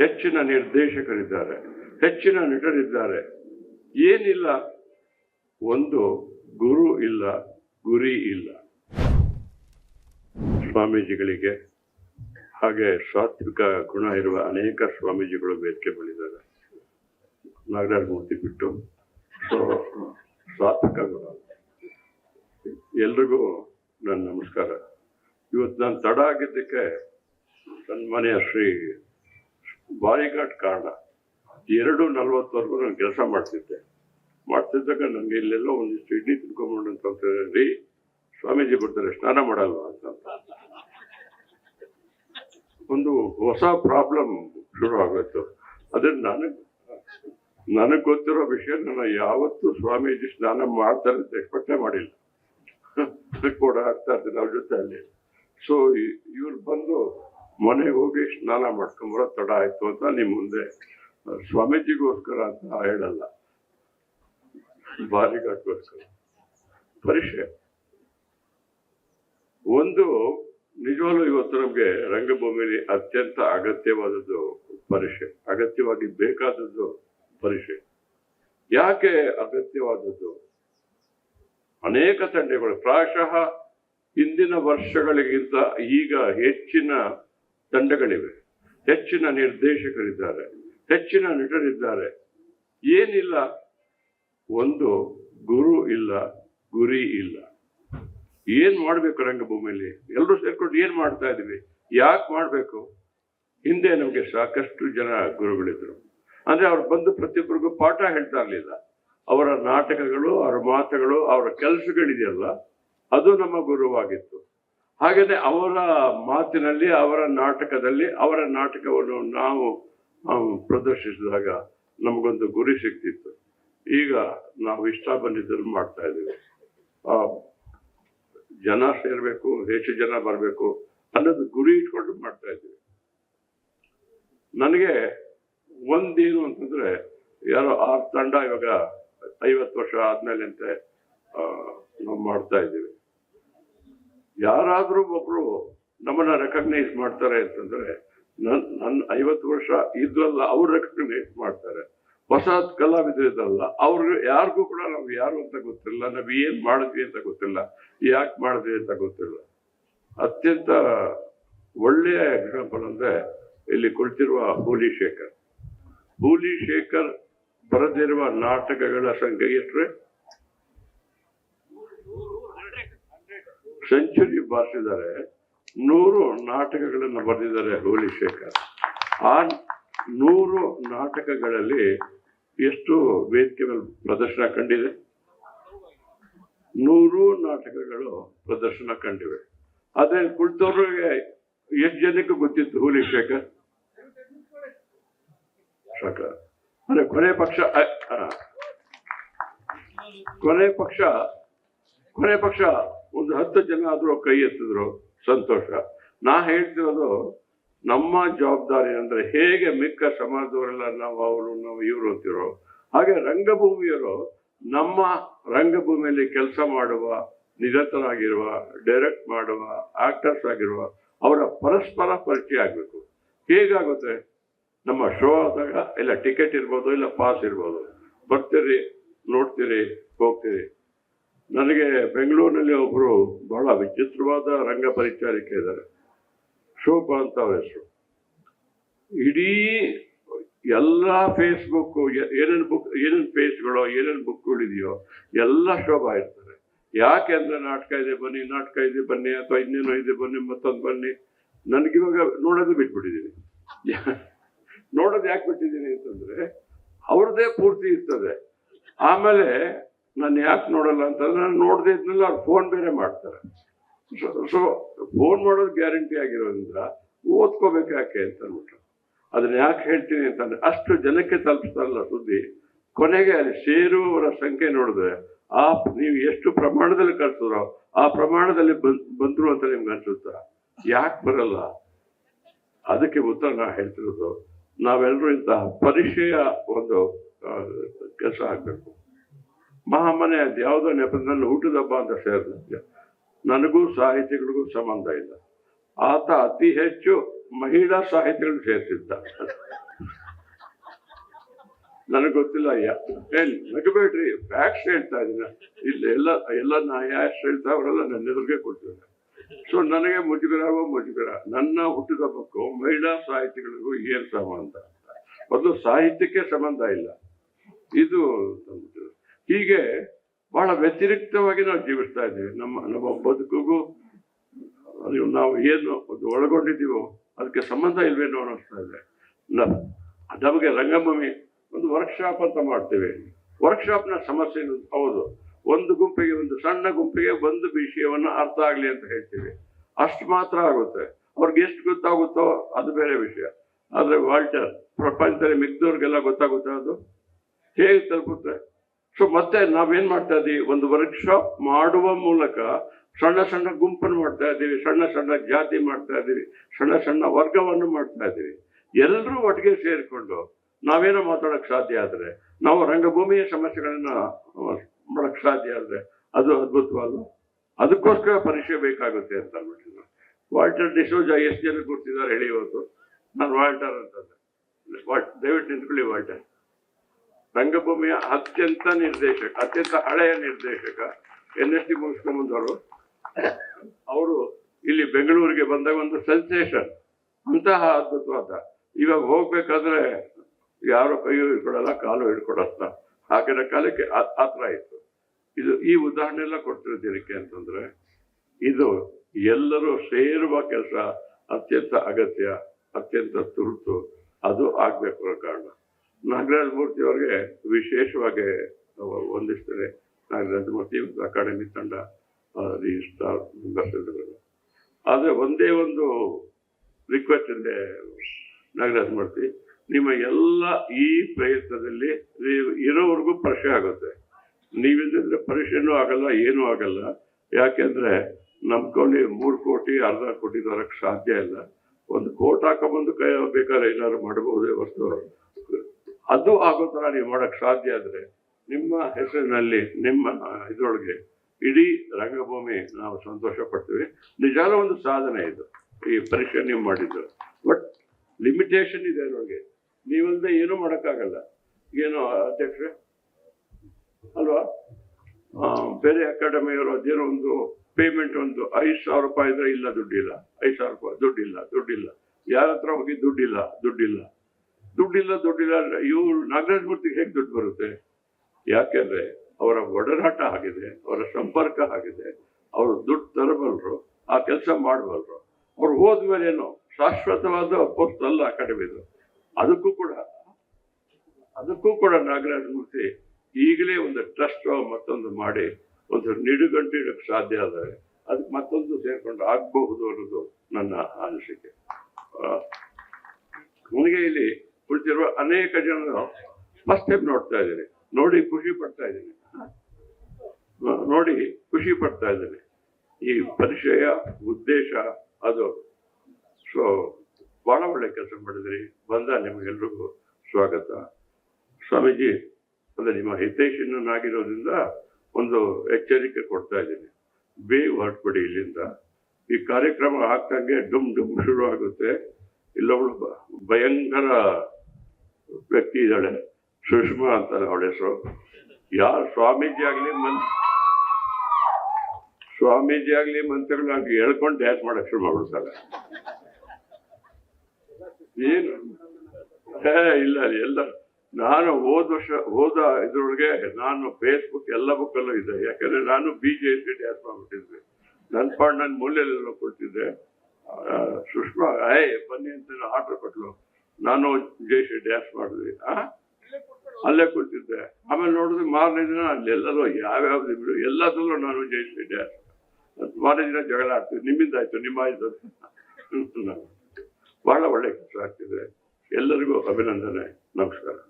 ಹೆಚ್ಚಿನ ನಿರ್ದೇಶಕರಿದ್ದಾರೆ, ಹೆಚ್ಚಿನ ನಟರಿದ್ದಾರೆ. ಏನಿಲ್ಲ, ಒಂದು ಗುರು ಇಲ್ಲ, ಗುರಿ ಇಲ್ಲ. ಸ್ವಾಮೀಜಿಗಳಿಗೆ ಹಾಗೆ ಸಾತ್ವಿಕ ಗುಣ ಇರುವ ಅನೇಕ ಸ್ವಾಮೀಜಿಗಳು ಬೇಡಿಕೆ ಬಂದಿದ್ದಾರೆ ನಾಗರಾಜ ಮೂರ್ತಿ ಬಿಟ್ಟು. ಸೊ, ಸಾತ್ವಿಕ ಗುಣ. ಎಲ್ರಿಗೂ ನನ್ನ ನಮಸ್ಕಾರ. ಇವತ್ತು ನಾನು ತಡ ಆಗಿದ್ದಕ್ಕೆ ನನ್ನ ಮನೆಯ ಶ್ರೀ ಬಾರಿಘಾಟ್ ಕಾರಣ. ಎರಡು ನಲ್ವತ್ತವರೆಗೂ ನಾನು ಕೆಲಸ ಮಾಡ್ತಿದ್ದೆ. ಮಾಡ್ತಿದ್ದಾಗ ನನಗೆ ಇಲ್ಲೆಲ್ಲೋ ಒಂದಿಷ್ಟು ಇಡ್ಲಿ ತಿನ್ಕೊಂಡ್ಬಿಡು ಅಂತ ಹೇಳಿ ಸ್ವಾಮೀಜಿ ಬರ್ತಾರೆ, ಸ್ನಾನ ಮಾಡಲ್ವಾ ಅಂತ ಒಂದು ಹೊಸ ಪ್ರಾಬ್ಲಮ್ ಶುರು ಆಗೋಯ್ತು. ಅದೇ ನನಗೆ ನನಗೆ ಗೊತ್ತಿರೋ ವಿಷಯ ನಾನು ಯಾವತ್ತೂ ಸ್ವಾಮೀಜಿ ಸ್ನಾನ ಮಾಡ್ತಾರೆ ಅಂತ ಎಕ್ಸ್ಪೆಕ್ಟೇ ಮಾಡಿಲ್ಲ. ಕೂಡ ಆಗ್ತಾ ಇರ್ತೀನಿ ಅವ್ರ ಜೊತೆ ಅಲ್ಲಿ ಸೊ ಇವ್ರು ಬಂದು ಮನೆಗೆ ಹೋಗಿ ಸ್ನಾನ ಮಾಡ್ಕೊಂಬರೋ ತಡ ಆಯ್ತು ಅಂತ ನಿಮ್ಮ ಮುಂದೆ ಸ್ವಾಮೀಜಿಗೋಸ್ಕರ ಅಂತ ಹೇಳಲ್ಲ. ಬಾಲಿಘಾಟ್ಗೋಸ್ಕರ ಪರೀಕ್ಷೆ. ಒಂದು, ನಿಜವಾಗ್ಲೂ ಇವತ್ತು ನಮಗೆ ರಂಗಭೂಮಿಲಿ ಅತ್ಯಂತ ಅಗತ್ಯವಾದದ್ದು ಪರೀಕ್ಷೆ. ಅಗತ್ಯವಾಗಿ ಬೇಕಾದದ್ದು ಪರೀಕ್ಷೆ. ಯಾಕೆ ಅಗತ್ಯವಾದದ್ದು? ಅನೇಕ ತಂಡಗಳು. ಪ್ರಾಯಶಃ ಹಿಂದಿನ ವರ್ಷಗಳಿಗಿಂತ ಈಗ ಹೆಚ್ಚಿನ ತಂಡಗಳಿವೆ ಹೆಚ್ಚಿನ ನಿರ್ದೇಶಕರಿದ್ದಾರೆ. ಹೆಚ್ಚಿನ ನಟರಿದ್ದಾರೆ. ಏನಿಲ್ಲ. ಒಂದು ಗುರು ಇಲ್ಲ, ಗುರಿ ಇಲ್ಲ. ಏನ್ ಮಾಡ್ಬೇಕು ರಂಗಭೂಮಿಯಲ್ಲಿ ಎಲ್ಲರೂ ಸೇರ್ಕೊಂಡು ಏನ್ ಮಾಡ್ತಾ ಇದೀವಿ ಯಾಕೆ ಮಾಡ್ಬೇಕು? ಹಿಂದೆ ನಮ್ಗೆ ಸಾಕಷ್ಟು ಜನ ಗುರುಗಳಿದ್ರು. ಅಂದ್ರೆ ಅವ್ರು ಬಂದು ಪ್ರತಿಯೊಬ್ಬರಿಗೂ ಪಾಠ ಹೇಳ್ತಾ ಇರ್ಲಿಲ್ಲ. ಅವರ ನಾಟಕಗಳು, ಅವರ ಮಾತುಗಳು, ಅವರ ಕೆಲಸಗಳಿದೆಯಲ್ಲ, ಅದು ನಮ್ಮ ಗುರುವಾಗಿತ್ತು. ಹಾಗೇನೆ ಅವರ ಮಾತಿನಲ್ಲಿ, ಅವರ ನಾಟಕದಲ್ಲಿ, ಅವರ ನಾಟಕವನ್ನು ನಾವು ಪ್ರದರ್ಶಿಸಿದಾಗ ನಮಗೊಂದು ಗುರಿ ಸಿಕ್ತಿತ್ತು. ಈಗ ನಾವು ಇಷ್ಟ ಬಂದಿದ್ದನ್ನು ಮಾಡ್ತಾ ಇದ್ದೀವಿ. ಜನ ಸೇರ್ಬೇಕು, ಹೆಚ್ಚು ಜನ ಬರಬೇಕು ಅನ್ನೋದು ಗುರಿ ಇಟ್ಕೊಂಡು ಮಾಡ್ತಾ ಇದ್ದೀವಿ. ನನಗೆ ಒಂದೇನು ಅಂತಂದ್ರೆ, ಯಾರೋ ಆ ತಂಡ ಇವಾಗ ಐವತ್ತು ವರ್ಷ ಆದ್ಮೇಲೆ ಅಂತ ನಾವು ಮಾಡ್ತಾ ಇದ್ದೀವಿ. ಯಾರಾದ್ರೂ ಒಬ್ರು ನಮ್ಮನ್ನ ರೆಕಗ್ನೈಸ್ ಮಾಡ್ತಾರೆ ಅಂತಂದ್ರೆ ನನ್ ನನ್ನ ಐವತ್ತು ವರ್ಷ ಇದ್ವಲ್ಲ ಅವ್ರು ರೆಕಗ್ನೈಸ್ ಮಾಡ್ತಾರೆ. ಹೊಸ ಕಲಾವಿದರಿದಲ್ಲ ಅವ್ರಿಗೆ ಯಾರಿಗೂ ಕೂಡ ನಾವು ಯಾರು ಅಂತ ಗೊತ್ತಿಲ್ಲ, ನಾವು ಏನ್ ಮಾಡಿದ್ವಿ ಅಂತ ಗೊತ್ತಿಲ್ಲ, ಯಾಕೆ ಮಾಡಿದ್ವಿ ಅಂತ ಗೊತ್ತಿಲ್ಲ. ಅತ್ಯಂತ ಒಳ್ಳೆಯ ಎಕ್ಸಾಂಪಲ್ ಅಂದ್ರೆ ಇಲ್ಲಿ ಕುಳಿತಿರುವ ಹೂಲಿ ಶೇಖರ್ ಹೂಲಿ ಶೇಖರ್ ಬರೆದಿರುವ ನಾಟಕಗಳ ಸಂಖ್ಯೆ ಎಷ್ಟ್ರೆ? ಸೆಂಚುರಿ ಬಾರಿಸಿದ್ದಾರೆ ನೂರು ನಾಟಕಗಳನ್ನು ಬರೆದಿದ್ದಾರೆ ಹೋಲಿ ಶೇಖರ್ ಆ ನೂರು ನಾಟಕಗಳಲ್ಲಿ ಎಷ್ಟು ವೇದಿಕೆಗಳು ಪ್ರದರ್ಶನ ಕಂಡಿದೆ? ನೂರು ನಾಟಕಗಳು ಪ್ರದರ್ಶನ ಕಂಡಿವೆ. ಅದೇ ಕುಳಿತವ್ರಿಗೆ ಎಷ್ಟು ಜನಕ್ಕೆ ಗೊತ್ತಿತ್ತು ಹೂಲಿ ಶೇಖರ್ ಅಂದ್ರೆ ಕೊನೆ ಪಕ್ಷ ಕೊನೆ ಪಕ್ಷ ಕೊನೆ ಪಕ್ಷ ಒಂದು ಹತ್ತು ಜನ ಆದ್ರೂ ಕೈ ಎತ್ತಿದ್ರು, ಸಂತೋಷ. ನಾ ಹೇಳ್ತಿರೋದು, ನಮ್ಮ ಜವಾಬ್ದಾರಿ ಅಂದ್ರೆ ಹೇಗೆ ಮಿಕ್ಕ ಸಮಾಜದವರೆಲ್ಲ ನಾವು ಅವರು, ನಾವು ಇವರು ಅಂತಿರೋ, ಹಾಗೆ ರಂಗಭೂಮಿಯರು ನಮ್ಮ ರಂಗಭೂಮಿಯಲ್ಲಿ ಕೆಲಸ ಮಾಡುವ, ನಿರತರಾಗಿರುವ ಡೈರೆಕ್ಟ್ ಮಾಡುವ ಆಕ್ಟರ್ಸ್ ಆಗಿರುವ, ಅವರ ಪರಸ್ಪರ ಪರಿಚಯ ಆಗಬೇಕು. ಹೇಗಾಗುತ್ತೆ? ನಮ್ಮ ಶೋ ಆದಾಗ, ಇಲ್ಲ ಟಿಕೆಟ್ ಇರ್ಬೋದು, ಇಲ್ಲ ಪಾಸ್ ಇರ್ಬೋದು. ಬರ್ತೀರಿ, ನೋಡ್ತೀರಿ, ಹೋಗ್ತೀರಿ. ನನಗೆ ಬೆಂಗಳೂರಿನಲ್ಲಿ ಒಬ್ಬರು ಬಹಳ ವಿಚಿತ್ರವಾದ ರಂಗ ಪರಿಚಾರಿಕೆ ಇದ್ದಾರೆ. ಶೋಭಾ ಅಂತ ಅವ್ರ ಹೆಸರು. ಇಡೀ ಎಲ್ಲ ಫೇಸ್ಬುಕ್ ಏನೇನು ಬುಕ್ ಏನೇನು ಪೇಜ್ಗಳು ಏನೇನು ಬುಕ್ಗಳಿದೆಯೋ ಎಲ್ಲ ಶೋಭಾ ಇರ್ತಾರೆ. ಯಾಕೆ ಅಂದರೆ ನಾಟಕ ಇದೆ, ಬನ್ನಿ, ನಾಟಕ ಇದೆ, ಬನ್ನಿ, ಅಥವಾ ಇನ್ನೇನೋ ಇದೆ, ಬನ್ನಿ, ಮತ್ತೊಂದು ಬನ್ನಿ. ನನಗಿವಾಗ ನೋಡೋದು ಬಿಟ್ಬಿಟ್ಟಿದ್ದೀನಿ ನೋಡೋದು ಯಾಕೆ ಬಿಟ್ಟಿದ್ದೀನಿ ಅಂತಂದ್ರೆ, ಅವ್ರದ್ದೇ ಪೂರ್ತಿ ಇರ್ತದೆ. ಆಮೇಲೆ ನಾನು ಯಾಕೆ ನೋಡಲ್ಲ ಅಂತಂದ್ರೆ ನಾನು ನೋಡದೇ ಇದ್ಮೇಲೆ ಅವ್ರು ಫೋನ್ ಬೇರೆ ಮಾಡ್ತಾರೆ. ಸೊ ಫೋನ್ ಮಾಡೋದು ಗ್ಯಾರಂಟಿ ಆಗಿರೋದ್ರಿಂದ ಓದ್ಕೋಬೇಕು ಯಾಕೆ ಅಂತ ಅಂದ್ಬಿಟ್ಟು ಅದನ್ನ ಯಾಕೆ ಹೇಳ್ತೀನಿ ಅಂತಂದ್ರೆ ಅಷ್ಟು ಜನಕ್ಕೆ ತಲುಪಿಸ್ತಾರಲ್ಲ ಸುದ್ದಿ. ಕೊನೆಗೆ ಅಲ್ಲಿ ಸೇರುವವರ ಸಂಖ್ಯೆ ನೋಡಿದ್ರೆ, ಆ, ನೀವು ಎಷ್ಟು ಪ್ರಮಾಣದಲ್ಲಿ ಕಳ್ಸಿದ್ರೋ, ಆ ಪ್ರಮಾಣದಲ್ಲಿ ಬಂದ್, ಬಂದ್ರು ಅಂತ ನಿಮ್ಗೆ ಅನ್ಸುತ್ತಾ? ಯಾಕೆ ಬರಲ್ಲ? ಅದಕ್ಕೆ ಉತ್ತರ ನಾ ಹೇಳ್ತಿರೋದು ನಾವೆಲ್ಲರೂ ಇಂತಹ ಪರಿಚಯ ಒಂದು ಕೆಲಸ ಆಗ್ಬೇಕು. ಮಹಾಮನೆ ಅದು ಯಾವುದೋ ನೆಪದಲ್ಲಿ ಹುಟ್ಟಿದ ಹಬ್ಬ ಅಂತ ಸೇರಿದಂತೆ. ನನಗೂ ಸಾಹಿತಿಗಳಿಗೂ ಸಂಬಂಧ ಇಲ್ಲ. ಆತ ಅತಿ ಹೆಚ್ಚು ಮಹಿಳಾ ಸಾಹಿತಿಗಳು ಸೇರ್ತಿದ್ದ. ನನಗೆ ಗೊತ್ತಿಲ್ಲ ಅಯ್ಯ ಹೇಳಿ ನಗಬೇಡ್ರಿ ಫ್ಯಾಕ್ಟ್ಸ್ ಹೇಳ್ತಾ ಇದ್ದೀನಿ. ಇಲ್ಲಿ ಎಲ್ಲ ಎಲ್ಲ ನಾ ಹೇಳ್ತಾ ಅವರೆಲ್ಲ ನನ್ನ ಎದುರಿಗೆ ಕೊಡ್ತಿದ್ದಾರೆ ಸೊ ನನಗೆ ಮುಜುಗರವೋ ಮುಜುಗರ. ನನ್ನ ಹುಟ್ಟಿದ ಹಬ್ಬಕ್ಕೂ ಮಹಿಳಾ ಸಾಹಿತಿಗಳಿಗೂ ಏನು ಸಂಬಂಧ ಮೊದಲು ಸಾಹಿತ್ಯಕ್ಕೆ ಸಂಬಂಧ ಇಲ್ಲ. ಇದು. ಹೀಗೆ ಬಹಳ ವ್ಯತಿರಿಕ್ತವಾಗಿ ನಾವು ಜೀವಿಸ್ತಾ ಇದ್ದೀವಿ. ನಮ್ಮ ನಮ್ಮ ಬದುಕಿಗೂ ಅದು ನಾವು ಏನು ಒಳಗೊಂಡಿದ್ದೀವೋ ಅದಕ್ಕೆ ಸಂಬಂಧ ಇಲ್ವೇನೋ ಅನ್ನಿಸ್ತಾ ಇದೆ. ನಮಗೆ ರಂಗಭೂಮಿ ಒಂದು ವರ್ಕ್ಶಾಪ್ ಅಂತ ಮಾಡ್ತೇವೆ. ವರ್ಕ್ಶಾಪ್ನ ಸಮಸ್ಯೆ? ಹೌದು. ಒಂದು ಗುಂಪಿಗೆ, ಒಂದು ಸಣ್ಣ ಗುಂಪಿಗೆ ಒಂದು ವಿಷಯವನ್ನು ಅರ್ಥ ಆಗಲಿ ಅಂತ ಹೇಳ್ತೀವಿ. ಅಷ್ಟು ಮಾತ್ರ ಆಗುತ್ತೆ. ಅವ್ರಿಗೆ ಎಷ್ಟು ಗೊತ್ತಾಗುತ್ತೋ ಅದು ಬೇರೆ ವಿಷಯ. ಆದರೆ ವಾಲ್ಟರ್, ಪ್ರಪಂಚದಲ್ಲಿ ಮಿಕ್ದವ್ರಿಗೆಲ್ಲ ಗೊತ್ತಾಗುತ್ತೆ ಅದು? ಹೇಗೆ ತಲುಪುತ್ತೆ? ಸೊ ಮತ್ತೆ ನಾವೇನ್ ಮಾಡ್ತಾ ಇದೀವಿ ಒಂದು ವರ್ಕ್ಶಾಪ್ ಮಾಡುವ ಮೂಲಕ ಸಣ್ಣ ಸಣ್ಣ ಗುಂಪನ್ನು ಮಾಡ್ತಾ ಇದ್ದೀವಿ, ಸಣ್ಣ ಸಣ್ಣ ಜಾತಿ ಮಾಡ್ತಾ ಇದ್ದೀವಿ, ಸಣ್ಣ ಸಣ್ಣ ವರ್ಗವನ್ನು ಮಾಡ್ತಾ ಇದ್ದೀವಿ. ಎಲ್ಲರೂ ಒಟ್ಟಿಗೆ ಸೇರಿಕೊಂಡು ನಾವೇನೋ ಮಾತಾಡಕ್ ಸಾಧ್ಯ ಆದ್ರೆ, ನಾವು ರಂಗಭೂಮಿಯ ಸಮಸ್ಯೆಗಳನ್ನ ಮಾಡಕ್ ಸಾಧ್ಯ ಆದ್ರೆ ಅದು ಅದ್ಭುತವಲ್ಲ. ಅದಕ್ಕೋಸ್ಕರ ಪರೀಕ್ಷೆ ಬೇಕಾಗುತ್ತೆ ಅಂತ ಅಂದ್ಬಿಟ್ಟು ವಾಲ್ಟರ್ ಡಿಸೋಜ ಎಷ್ಟು ಜನ ಗೊತ್ತಿದ್ದಾರೆ ಹೇಳಿ ಇವತ್ತು ನಾನು ವಾಲ್ಟರ್ ಅಂತಂದೆ. ದಯವಿಟ್ಟು ನಿಂತ್ಕೊಳ್ಳಿ ವಾಲ್ಟರ್ ರಂಗಭೂಮಿಯ ಅತ್ಯಂತ ನಿರ್ದೇಶಕ, ಅತ್ಯಂತ ಹಳೆಯ ನಿರ್ದೇಶಕ ಎನ್ ಎಸ್ ಟಿ ಮುಗಿಸ್ಕೊಂಬಂದವರು ಅವರು ಇಲ್ಲಿ ಬೆಂಗಳೂರಿಗೆ ಬಂದಾಗ ಒಂದು ಸೆನ್ಸೇಷನ್, ಅಂತಹ ಅದ್ಭುತವಾದ. ಇವಾಗ ಹೋಗ್ಬೇಕಾದ್ರೆ ಯಾರು ಕೈಯೂ ಹಿಡ್ಕೊಡಲ್ಲ, ಕಾಲು ಹಿಡ್ಕೊಡಲ್ಲ. ಆಗಿನ ಕಾಲಕ್ಕೆ ಆ- ಥರ ಇತ್ತು. ಇದು ಈ ಉದಾಹರಣೆ ಎಲ್ಲ ಕೊಡ್ತಿರೋದು ಏನಕ್ಕೆ ಅಂತಂದ್ರೆ, ಇದು ಎಲ್ಲರೂ ಸೇರುವ ಕೆಲಸ ಅತ್ಯಂತ ಅಗತ್ಯ, ಅತ್ಯಂತ ತುರ್ತು, ಅದು ಆಗ್ಬೇಕು ಕಾರಣ. ನಾಗರಾಜ ಮೂರ್ತಿ ಅವರಿಗೆ ವಿಶೇಷವಾಗಿ ಹೊಂದಿಸ್ತಾರೆ ನಾಗರಾಜ ಮೂರ್ತಿ ಅಕಾಡೆಮಿ ತಂಡ ರಿಜಿಸ್ಟ್ರಾರ್ ಸ್ಟಾರ್ ಆದರೆ ಒಂದೇ ಒಂದು ರಿಕ್ವೆಸ್ಟ್ ಇದೆ ನಾಗರಾಜ ಮೂರ್ತಿ, ನಿಮ್ಮ ಎಲ್ಲ ಈ ಪ್ರಯತ್ನದಲ್ಲಿ ನೀವು ಇರೋವರೆಗೂ ಪರಿಷೆ ಆಗುತ್ತೆ. ನೀವಿದ್ರೆ ಪರೀಕ್ಷೆನೂ ಆಗಲ್ಲ, ಏನೂ ಆಗಲ್ಲ. ಯಾಕೆಂದ್ರೆ ನಂಬ್ಕೊಂಡು ಮೂರು ಕೋಟಿ, ಅರ್ಧ ಕೋಟಿ ತರಕ್ ಸಾಧ್ಯ ಇಲ್ಲ. ಒಂದು ಕೋಟ್ ಹಾಕೊಂಬಂದು ಕೈ ಬೇಕಾದ್ರೆ ಏನಾದ್ರು ಮಾಡಬಹುದೇ ಹೊರತು ಅದು ಆಗೋ ಥರ ನೀವು ಮಾಡಕ್ ಸಾಧ್ಯ ಆದರೆ ನಿಮ್ಮ ಹೆಸರಿನಲ್ಲಿ, ನಿಮ್ಮ ಇದರೊಳಗೆ ಇಡೀ ರಂಗಭೂಮಿ ನಾವು ಸಂತೋಷ ಪಡ್ತೀವಿ. ನಿಜವಾದ ಒಂದು ಸಾಧನೆ ಇದು, ಈ ಪರೀಕ್ಷೆ ನೀವು ಮಾಡಿದ್ದು. ಬಟ್ ಲಿಮಿಟೇಷನ್ ಇದೆ ಅದ್ರೊಳಗೆ ನೀವಲ್ಲದೆ ಏನೂ ಮಾಡೋಕ್ಕಾಗಲ್ಲ. ಏನು ಅಧ್ಯಕ್ಷರೇ? ಅಲ್ವಾ? ಬೇರೆ ಅಕಾಡೆಮಿಯವರು ಅದೇನೋ ಒಂದು ಪೇಮೆಂಟ್ ಒಂದು ಐದು ಸಾವಿರ ರೂಪಾಯಿ ಇದ್ರೆ ಇಲ್ಲ ದುಡ್ಡಿಲ್ಲ. ಐದು ಸಾವಿರ ರೂಪಾಯಿ ದುಡ್ಡಿಲ್ಲ ದುಡ್ಡಿಲ್ಲ. ಯಾರ ಹತ್ರ ಹೋಗಿ ದುಡ್ಡಿಲ್ಲ ದುಡ್ಡಿಲ್ಲ. ದುಡ್ಡಿಲ್ಲ ದುಡ್ಡಿಲ್ಲ. ಇವ್ರು ನಾಗರಾಜ್ ಮೂರ್ತಿಗೆ ಹೇಗೆ ದುಡ್ಡು ಬರುತ್ತೆ? ಯಾಕೆಂದ್ರೆ ಅವರ ಒಡನಾಟ ಆಗಿದೆ, ಅವರ ಸಂಪರ್ಕ ಆಗಿದೆ, ಅವರು ದುಡ್ಡು ತರಬಲ್ರು, ಆ ಕೆಲಸ ಮಾಡಬಲ್ರು. ಅವ್ರು ಹೋದ್ಮೇಲೆ ಏನು, ಶಾಶ್ವತವಾದ ಪೋಸ್ಟ್ ಅಲ್ಲ ಅಕಾಡೆಮಿದು ಅದಕ್ಕೂ ಕೂಡ ಅದಕ್ಕೂ ಕೂಡ ನಾಗರಾಜ್ ಮೂರ್ತಿ ಈಗಲೇ ಒಂದು ಟ್ರಸ್ಟ್ ಮತ್ತೊಂದು ಮಾಡಿ, ಒಂದು ನಿಡುಗಂಟು ಇಡಕ್ಕೆ ಸಾಧ್ಯ ಆದರೆ ಅದಕ್ಕೆ ಮತ್ತೊಂದು ಸೇರ್ಕೊಂಡು ಆಗಬಹುದು ಅನ್ನೋದು ನನ್ನ ಅನಿಸಿಕೆ. ನನಗೆ ಇಲ್ಲಿ ಕುಳಿತಿರುವ ಅನೇಕ ಜನರು ಟೈಮ್ ನೋಡ್ತಾ ಇದ್ದೀನಿ ನೋಡಿ ಖುಷಿ ಪಡ್ತಾ ಇದ್ದೀನಿ ನೋಡಿ ಖುಷಿ ಪಡ್ತಾ ಇದ್ದೀನಿ ಈ ಪರಿಚಯ, ಉದ್ದೇಶ, ಅದು. ಸೊ ಬಹಳ ಒಳ್ಳೆ ಕೆಲಸ ಮಾಡಿದ್ರಿ. ಬಂದ ನಿಮಗೆಲ್ರಿಗೂ ಸ್ವಾಗತ. ಸ್ವಾಮೀಜಿ, ಅಂದ್ರೆ ನಿಮ್ಮ ಹಿತೈಷಿನಾಗಿರೋದ್ರಿಂದ ಒಂದು ಎಚ್ಚರಿಕೆ ಕೊಡ್ತಾ ಇದ್ದೀನಿ. ಬೇಗ ಹೊರಟ್ಬಿಡಿ ಇಲ್ಲಿಂದ. ಈ ಕಾರ್ಯಕ್ರಮ ಹಾಕಂಗೆ ಡುಮ್ ಡುಮ್ ಶುರು ಆಗುತ್ತೆ ಇಲ್ಲೊಬ್ಳು ಭಯಂಕರ ವ್ಯಕ್ತಿ ಇದ್ದಾಳೆ. ಸುಷ್ಮಾ ಅಂತ ಅವಳ ಹೆಸರು. ಯಾರು ಸ್ವಾಮೀಜಿ ಆಗಲಿ ಮನ್, ಸ್ವಾಮೀಜಿ ಆಗಲಿ ಮಂತ್ರಿಗಳಾಗ್ಲಿ ಹೇಳ್ಕೊಂಡು ಡ್ಯಾನ್ಸ್ ಮಾಡಕ್ ಶುರು ಮಾಡ್ಬಿಡ್ತಾರೆ. ಏನು ಹೇ, ಇಲ್ಲ ಎಲ್ಲ, ನಾನು ಹೋದ ವರ್ಷ, ಹೋದ ಇದ್ರೊಳಗೆ ನಾನು ಫೇಸ್ಬುಕ್ ಎಲ್ಲ ಬುಕ್ಕಲ್ಲೂ ಇದೆ ಯಾಕಂದ್ರೆ ನಾನು ಬಿ ಜೆ ಪಿ ಡ್ಯಾನ್ಸ್ ಮಾಡ್ಬಿಟ್ಟಿದ್ವಿ ನನ್ನ ಪಾಡ್ ನನ್ನ ಮೂಲೆಯಲ್ಲೆಲ್ಲ ಕೊಡ್ತಿದ್ದೆ ಸುಷ್ಮಾ ಏ ಬನ್ನಿ ಅಂತ ಆರ್ಡರ್ ಕೊಟ್ಲು. ನಾನು ಜಯಶ್ರೀ ಡ್ಯಾನ್ಸ್ ಮಾಡಿದ್ವಿ ಅಲ್ಲೇ ಕೂತಿದ್ದೆ. ಆಮೇಲೆ ನೋಡಿದ್ರೆ ಮಾರನೇ ದಿನ ಅಲ್ಲೆಲ್ಲರೂ ಯಾವ್ಯಾವ್ದು ಇದ್ರು ಎಲ್ಲದರಲ್ಲೂ ನಾನು ಜಯಶ್ರೀ ಡ್ಯಾನ್ಸ್ ಮಾರನೇ ದಿನ ಜಗಳ ಆಡ್ತೀವಿ. ನಿಮ್ಮಿಂದ ಆಯ್ತು, ನಿಮ್ಮ ಆಯ್ತು ಬಹಳ ಒಳ್ಳೆ ಕೆಲಸ ಆಗ್ತಿದೆ. ಎಲ್ಲರಿಗೂ ಅಭಿನಂದನೆ. ನಮಸ್ಕಾರ.